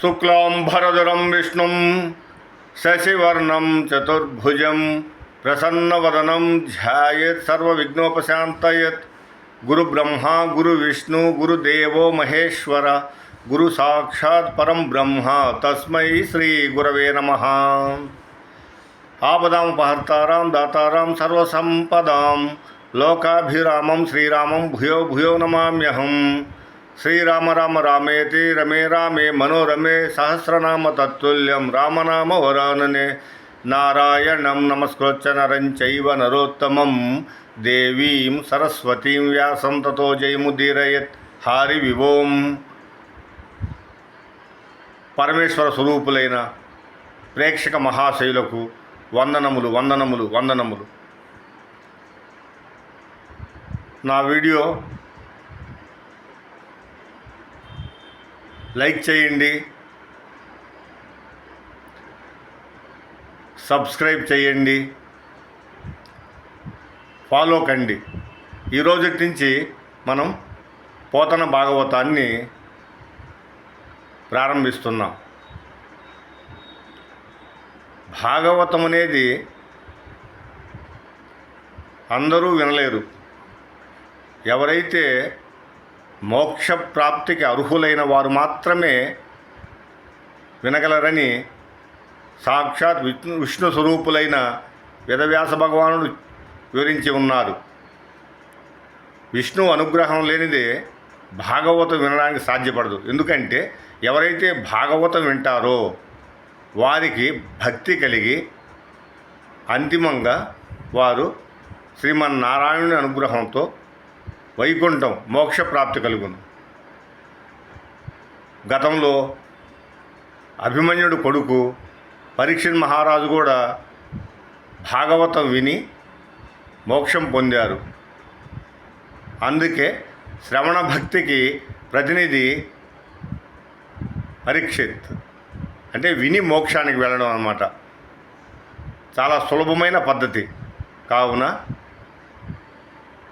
शुक्लां भरधरं विष्णुं शशिवर्णं चतुर्भुजं गुरु ब्रह्मा गुरु विष्णु गुरु देवो महेश्वर, गुरुसाक्षात् परम ब्रह्म, तस्म श्री गुरव नम। आपदा आपदामुपहर्तारां, दातारां, सर्वसम्पदां, लोकाभिरामं, श्रीरामं, भूयो भूयो नमाम्यहम्। శ్రీరామ రామ రామేతి రమే రామే మనోరమే సహస్రనామ తత్తుల్యం రామనామ వరాననే నారాయణం నమస్కృత్య నరం చైవ నరోత్తమం. దేవీం సరస్వతీం వ్యాసం తతో జయముదీరయత్ హారి వివోం పరమేశ్వర స్వరూపులైన ప్రేక్షక మహాశైలకు వందనములు వందనములు వందనములు. నా వీడియో లైక్ చేయండి. సబ్స్క్రైబ్ చేయండి. ఫాలో కండి. ఈరోజు నుంచి మనం పోతన భాగవతాన్ని ప్రారంభిస్తున్నాం. భాగవతం అనేది అందరూ వినలేరు. ఎవరైతే మోక్ష ప్రాప్తికి అర్హులైన వారు మాత్రమే వినగలరని సాక్షాత్ విష్ణు విష్ణు స్వరూపులైన వేదవ్యాస భగవానుడు వివరించి ఉన్నారు. విష్ణు అనుగ్రహం లేనిదే భాగవతం వినడానికి సాధ్యపడదు. ఎందుకంటే ఎవరైతే భాగవతం వింటారో వారికి భక్తి కలిగి అంతిమంగా వారు శ్రీమన్నారాయణుని అనుగ్రహంతో వైకుంఠం మోక్ష ప్రాప్తి కలుగును. గతంలో అభిమన్యుడు కొడుకు పరీక్షిత్ మహారాజు కూడా భాగవతం విని మోక్షం పొందారు. అందుకే శ్రవణ భక్తికి ప్రతినిధి పరీక్షిత్. అంటే విని మోక్షానికి వెళ్ళడం అన్నమాట. చాలా సులభమైన పద్ధతి. కావున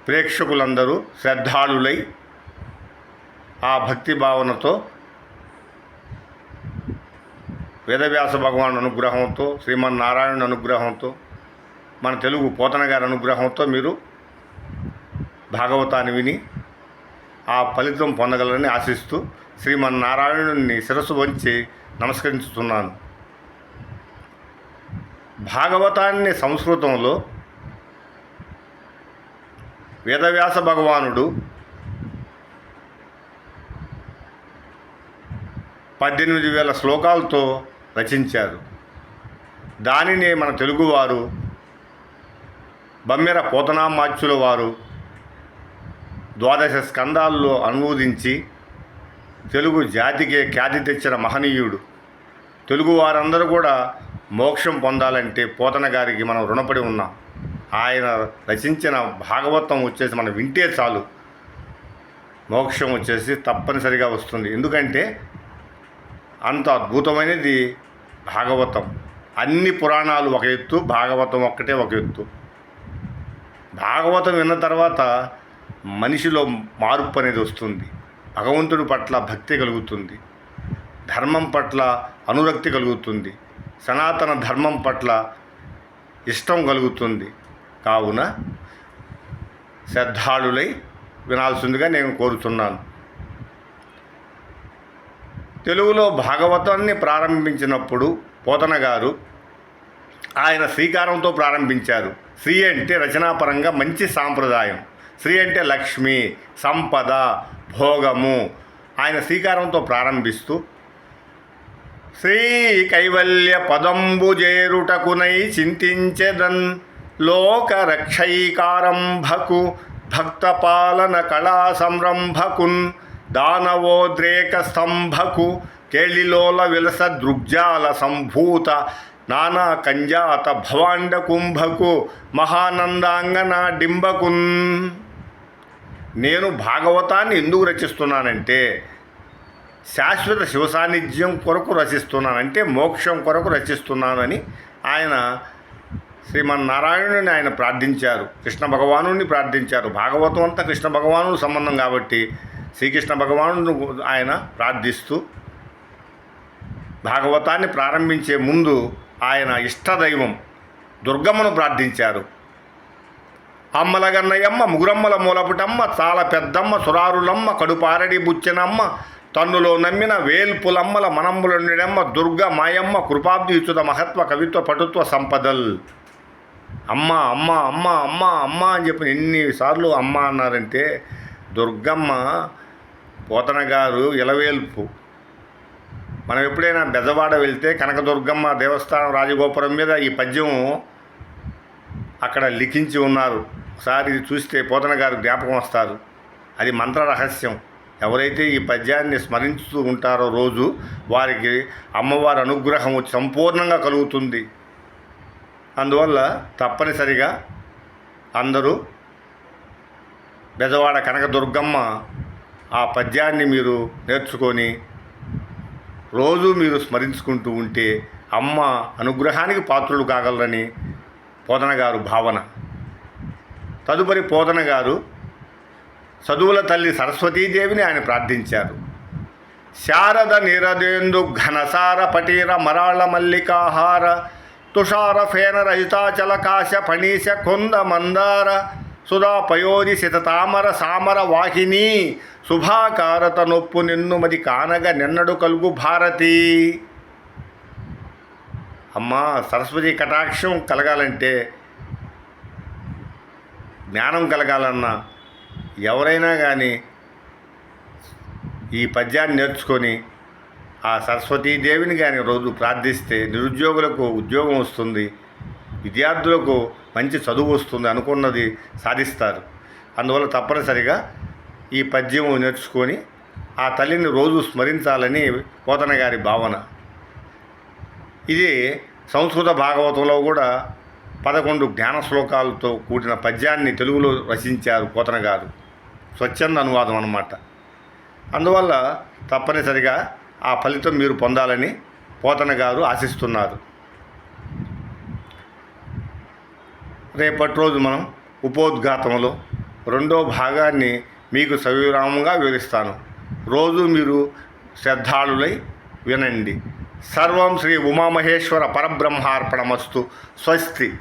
ప్రేక్షకులందరూ శ్రద్ధాళులై ఆ భక్తి భావనతో వేదవ్యాస భగవాన్ అనుగ్రహంతో శ్రీమన్నారాయణ అనుగ్రహంతో మన తెలుగు పోతన గారి అనుగ్రహంతో మీరు భాగవతాన్ని విని ఆ ఫలితం పొందగలరని ఆశిస్తూ శ్రీమన్నారాయణుని శిరస్సు వంచి నమస్కరించుతున్నాను. భాగవతాన్ని సంస్కృతంలో వేదవ్యాస భగవానుడు పద్దెనిమిది వేల శ్లోకాలతో రచించారు. దానినే మన తెలుగువారు బమ్మెర పోతనామాచ్యుల వారు ద్వాదశ స్కందాల్లో అనువదించి తెలుగు జాతికే ఖ్యాతి తెచ్చిన మహనీయుడు. తెలుగు వారందరూ కూడా మోక్షం పొందాలంటే పోతన గారికి మనం రుణపడి ఉన్నాం. ఆయన రచించిన భాగవతం వచ్చేసి మనం వింటే చాలు. మోక్షం వచ్చేసి తప్పనిసరిగా వస్తుంది. ఎందుకంటే అంత అద్భుతమైనది భాగవతం. అన్ని పురాణాలు ఒక ఎత్తు భాగవతం ఒక్కటే ఒక ఎత్తు. భాగవతం విన్న తర్వాత మనిషిలో మార్పు అనేది వస్తుంది. భగవంతుడి పట్ల భక్తి కలుగుతుంది. ధర్మం పట్ల అనురక్తి కలుగుతుంది. సనాతన ధర్మం పట్ల ఇష్టం కలుగుతుంది. కావున శ్రద్ధాళులై వినాల్సిందిగా నేను కోరుతున్నాను. తెలుగులో భాగవతాన్ని ప్రారంభించినప్పుడు పోతన గారు ఆయన శ్రీకారంతో ప్రారంభించారు. శ్రీ అంటే రచనాపరంగా మంచి సాంప్రదాయం. శ్రీ అంటే లక్ష్మి సంపద భోగము ఆయన శ్రీకారంతో ప్రారంభిస్తూ శ్రీ కైవల్య పదంబు చేరుటకునై చింతించెదన్ లోకరక్షైకారంభకు భక్తపాలన కళా సంరంభకున్ దానవోద్రేక స్తంభకు కేళిలోల విలస దృగ్జాల సంభూత నానా కంజాత భవాండ కుంభకు మహానందాంగన డింబకున్ నేను భాగవతాన్ని ఎందుకు రచిస్తున్నానంటే శాశ్వత శివ సాన్నిధ్యం కొరకు రచిస్తున్నానంటే మోక్షం కొరకు రచిస్తున్నానని ఆయన శ్రీమన్నారాయణుని ఆయన ప్రార్థించారు కృష్ణ భగవానుని ప్రార్థించారు భాగవతం అంతా కృష్ణ భగవాను సంబంధం కాబట్టి శ్రీకృష్ణ భగవాను ఆయన ప్రార్థిస్తూ భాగవతాన్ని ప్రారంభించే ముందు ఆయన ఇష్టదైవం దుర్గమ్మను ప్రార్థించారు. అమ్మలగన్నయ్యమ్మ ముగురమ్మల మూలపుటమ్మ చాలా పెద్దమ్మ సురారులమ్మ కడుపారడి బుచ్చెనమ్మ తన్నులో నమ్మిన వేల్పులమ్మల మనంబులమ్మ దుర్గ మాయమ్మ కృపాబ్దియుచుత మహత్వ కవిత్వ పటుత్వ సంపదల్. అమ్మ అమ్మ అమ్మ అమ్మ అమ్మ అని చెప్పి ఎన్నిసార్లు అమ్మ అన్నారంటే దుర్గమ్మ పోతన గారు ఇలవేల్పు. మనం ఎప్పుడైనా బెజవాడ వెళ్తే కనకదుర్గమ్మ దేవస్థానం రాజగోపురం మీద ఈ పద్యం అక్కడ లిఖించి ఉన్నారు. ఒకసారి ఇది చూస్తే పోతన గారు జ్ఞాపకం వస్తారు. అది మంత్ర రహస్యం. ఎవరైతే ఈ పద్యాన్ని స్మరించుతూ ఉంటారో రోజు వారికి అమ్మవారి అనుగ్రహం సంపూర్ణంగా కలుగుతుంది. అందువల్ల తప్పనిసరిగా అందరూ బెజవాడ కనకదుర్గమ్మ ఆ పద్యాన్ని మీరు నేర్చుకొని రోజు మీరు స్మరించుకుంటూ ఉంటే అమ్మ అనుగ్రహానికి పాత్రులు కాగలరని పోతన గారు భావన. తదుపరి పోతన గారు చదువుల తల్లి సరస్వతీదేవిని ఆయన ప్రార్థించారు. శారద నిరదేందు ఘనసార పటీర మరాళ మల్లికాహార తుషార ఫేన రజితాచల కాశ ఫణీశ కొంద మందార సుధా పయోధి శతతామర సామర వాహిని శుభాకారత నొప్పు నిన్ను మది కానగ నిన్నడు కలుగు భారతి అమ్మా సరస్వతి కటాక్షం కలగాలంటే జ్ఞానం కలగాలన్నా ఎవరైనా కానీ ఈ పద్యాన్ని నేర్చుకొని ఆ సరస్వతీదేవిని కానీ రోజు ప్రార్థిస్తే నిరుద్యోగులకు ఉద్యోగం వస్తుంది విద్యార్థులకు మంచి చదువు వస్తుంది అనుకున్నది సాధిస్తారు. అందువల్ల తప్పనిసరిగా ఈ పద్యం నేర్చుకొని ఆ తల్లిని రోజు స్మరించాలని పోతన గారి భావన. ఇది సంస్కృత భాగవతంలో కూడా పదకొండు జ్ఞాన శ్లోకాలతో కూడిన పద్యాన్ని తెలుగులో రచించారు పోతన గారు. స్వచ్ఛంద అనువాదం అన్నమాట. అందువల్ల తప్పనిసరిగా ఆ ఫలితం మీరు పొందాలని పోతన గారు ఆశిస్తున్నారు. రేపటి రోజు మనం ఉపోద్ఘాతంలో రెండో భాగాన్ని మీకు సవిరామంగా వివరిస్తాను. రోజు మీరు శ్రద్ధాళులై వినండి. సర్వం శ్రీ ఉమామహేశ్వర పరబ్రహ్మార్పణమస్తు. స్వస్తి.